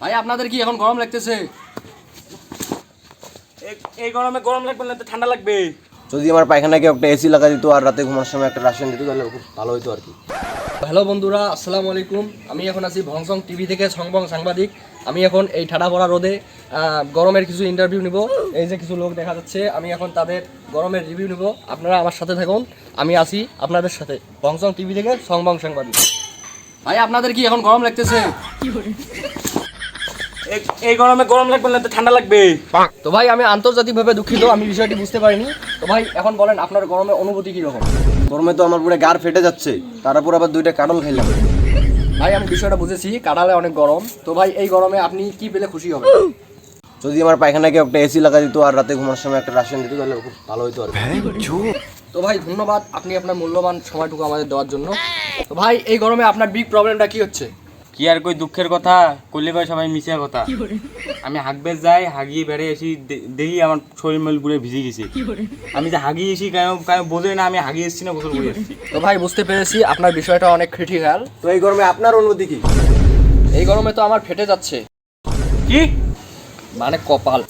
ভাই আপনাদের কি এখন গরম লাগতেছে? এই- এই গরমে গরম লাগবে না তো ঠান্ডা লাগবে। যদি আমার পায়খানাকে একটা এসি লাগা দিত আর রাতে ঘুমার সময় একটা রাশিয়ান দিত তাহলে খুব ভালো হতো আর কি। হ্যালো বন্ধুরা আসসালামু আলাইকুম। আমি এখন আছি ভংসং টিভি থেকে সংবং সাংবাদিক। আমি এখন এই ঠাডা পড়া রোদে গরমের কিছু ইন্টারভিউ নিব। এই যে কিছু লোক দেখা যাচ্ছে আমি এখন তাদের গরমের রিভিউ নিব। আপনারা আমার সাথে থাকুন আমি আছি আপনাদের সাথে। ভংসং টিভি থেকে সংবং সাংবাদিক। ভাই আপনাদের কি এখন গরম লাগতেছে? এই- গরমে গরম লাগবে না তো ঠান্ডা লাগবে। তো ভাই আমি আন্তর্জাতিকভাবে দুঃখিত আমি বিষয়টি বুঝতে পারিনি। তো ভাই এখন বলেন আপনার গরমের অনুভূতি কীরকম? গরমে তো আমার পুরো গার ফেটে যাচ্ছে তারপর আবার দুইটা কাটল খাইলাম। ভাই আমি বিষয়টা বুঝেছি কাটালে অনেক গরম। তো ভাই এই গরমে আপনি কি পেলে খুশি হবেন? যদি আমার পায়খানাকে একটা এসি লাগা দিত আর রাতে ঘুমার সময় একটা রাশিয়ান দিত তাহলে খুব ভালো হতো আর কি। তো ভাই ধন্যবাদ আপনি আপনার মূল্যবান সময়টুকু আমাদের দেওয়ার জন্য। তো ভাই এই গরমে আপনার বিগ প্রবলেমটা কি হচ্ছে? কি আর কই দুঃখের কথা? কইলে কয় সবাই মিশিয়া কথা। আমি হাগবে যাই হাগিয়ে বেড়ে এসি দেখি আমার শরীর মেল পুরো ভিজে গেছে। আমি যে হাগিয়ে এসি কেন কেন বোঝে না আমি হাগিয়ে এসেছি না গোসল করে এসেছি। তো ভাই বুঝতে পেরেছি আপনার বিষয়টা অনেক ক্রিটিক্যাল তো এই গরমে আপনার অনুভূতি কি? এই গরমে তো আমার ফেটে যাচ্ছে। কি? মানে কপাল।